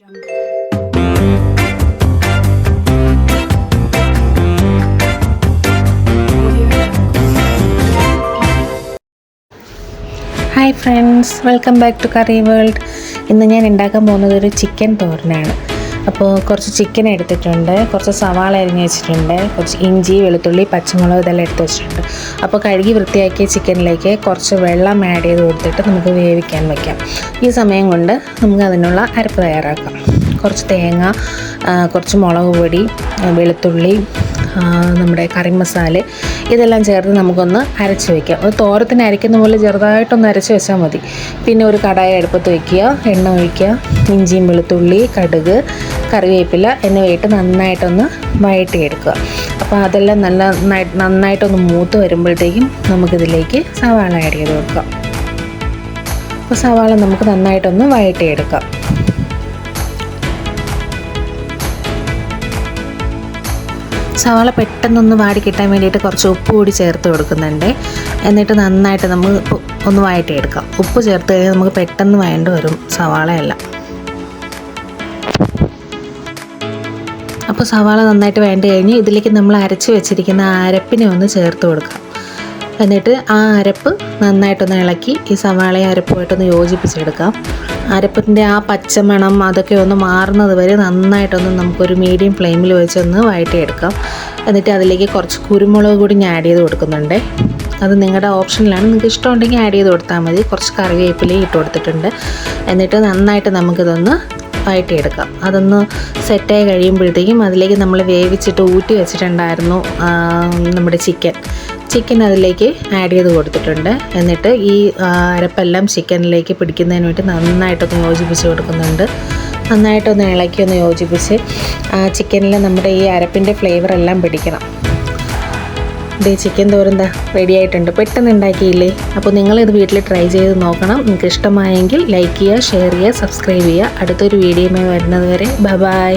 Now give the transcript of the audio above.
Hi friends welcome back to curry world ഇന്ന് ഞാൻ ഉണ്ടാക്കാൻ പോകുന്നത് ഒരു ചിക്കൻ തോരനാണ്. അപ്പോൾ കുറച്ച് ചിക്കൻ എടുത്തിട്ടുണ്ട് കുറച്ച് സവാള അരിഞ്ഞ് വെച്ചിട്ടുണ്ട് കുറച്ച് ഇഞ്ചി വെളുത്തുള്ളി പച്ചമുളക് ഇതെല്ലാം എടുത്ത് വെച്ചിട്ടുണ്ട്. അപ്പോൾ കഴുകി വൃത്തിയാക്കിയ ചിക്കനിലേക്ക് കുറച്ച് വെള്ളം ആഡ് ചെയ്ത് കൊടുത്തിട്ട് നമുക്ക് വേവിക്കാൻ വയ്ക്കാം ഈ സമയം കൊണ്ട് നമുക്ക് അതിനുള്ള അരപ്പ് തയ്യാറാക്കാം. കുറച്ച് തേങ്ങ കുറച്ച് മുളക് പൊടി വെളുത്തുള്ളി നമ്മുടെ കറി മസാല ഇതെല്ലാം ചേർത്ത് നമുക്കൊന്ന് അരച്ച് വയ്ക്കാം ഒരു തോരത്തിന് അരയ്ക്കുന്ന പോലെ ചെറുതായിട്ടൊന്ന് അരച്ച് വെച്ചാൽ മതി. പിന്നെ ഒരു കടായ അടുപ്പത്ത് വയ്ക്കുക എണ്ണ ഒഴിക്കുക. ഇഞ്ചിയും വെളുത്തുള്ളി കടുക് കറിവേപ്പില എന്നിവയിട്ട് നന്നായിട്ടൊന്ന് വഴട്ടിയെടുക്കുക അപ്പോൾ അതെല്ലാം നല്ല നന്നായി- നന്നായിട്ടൊന്ന് മൂത്ത് വരുമ്പോഴത്തേക്കും നമുക്കിതിലേക്ക് സവാള ആഡ് ചെയ്ത് കൊടുക്കാം. അപ്പോൾ സവാള നമുക്ക് നന്നായിട്ടൊന്ന് വഴട്ടിയെടുക്കാം സവാള പെട്ടെന്നൊന്ന് വാടി കിട്ടാൻ വേണ്ടിയിട്ട് കുറച്ച് ഉപ്പ് കൂടി ചേർത്ത് കൊടുക്കുന്നുണ്ട്. എന്നിട്ട് നന്നായിട്ട് നമ്മൾ ഒന്ന് വഴറ്റിയെടുക്കാം ഉപ്പ് ചേർത്ത് കഴിഞ്ഞാൽ നമുക്ക് പെട്ടെന്ന് വഴണ്ട് വരും സവാളയെല്ലാം. അപ്പോൾ സവാള നന്നായിട്ട് വേണ്ട കഴിഞ്ഞ് ഇതിലേക്ക് നമ്മൾ അരച്ച് വെച്ചിരിക്കുന്ന അരപ്പിനെ ഒന്ന് ചേർത്ത് കൊടുക്കാം. എന്നിട്ട് ആ അരപ്പ് നന്നായിട്ടൊന്ന് ഇളക്കി ഈ സവാളയും അരപ്പുമായിട്ടൊന്ന് യോജിപ്പിച്ചെടുക്കാം. അരപ്പിന്റെ ആ പച്ചമണം അതൊക്കെ ഒന്ന് മാറുന്നത് വരെ നന്നായിട്ടൊന്ന് നമുക്കൊരു മീഡിയം ഫ്ലെയിമിൽ വെച്ചൊന്ന് വഴറ്റിയെടുക്കാം. എന്നിട്ട് അതിലേക്ക് കുറച്ച് കുരുമുളക് കൂടി ഞാൻ ആഡ് ചെയ്ത് കൊടുക്കുന്നുണ്ട്. അത് നിങ്ങളുടെ ഓപ്ഷനിലാണ് നിങ്ങൾക്ക് ഇഷ്ടമുണ്ടെങ്കിൽ ആഡ് ചെയ്ത് കൊടുത്താൽ മതി. കുറച്ച് കറിവേപ്പിലയും ഇട്ട് കൊടുത്തിട്ടുണ്ട്. എന്നിട്ട് നന്നായിട്ട് നമുക്കിതൊന്ന് വഴറ്റിയെടുക്കാം അതൊന്ന് സെറ്റായി കഴിയുമ്പോഴത്തേക്കും അതിലേക്ക് നമ്മൾ വേവിച്ചിട്ട് ഊറ്റി വെച്ചിട്ടുണ്ടായിരുന്നു നമ്മുടെ ചിക്കൻ ചിക്കൻ അതിലേക്ക് ആഡ് ചെയ്ത് കൊടുത്തിട്ടുണ്ട്. എന്നിട്ട് ഈ അരപ്പെല്ലാം ചിക്കനിലേക്ക് പിടിക്കുന്നതിന് വേണ്ടി നന്നായിട്ടൊന്ന് യോജിപ്പിച്ച് കൊടുക്കുന്നുണ്ട്. നന്നായിട്ടൊന്ന് ഇളക്കി ഒന്ന് യോജിപ്പിച്ച് ചിക്കനിൽ നമ്മുടെ ഈ അരപ്പിന്റെ ഫ്ലേവർ എല്ലാം പിടിക്കണം. ഇത് ചിക്കൻ തോരന്താ റെഡി ആയിട്ടുണ്ട്. പെട്ടെന്ന് ഉണ്ടാക്കിയില്ലേ? അപ്പോൾ നിങ്ങളിത് വീട്ടിൽ ട്രൈ ചെയ്ത് നോക്കണം. നിങ്ങൾക്ക് ഇഷ്ടമായെങ്കിൽ ലൈക്ക് ചെയ്യുക ഷെയർ ചെയ്യുക സബ്സ്ക്രൈബ് ചെയ്യുക. അടുത്തൊരു വീഡിയോയുമായി വരുന്നത് വരെ. ബൈ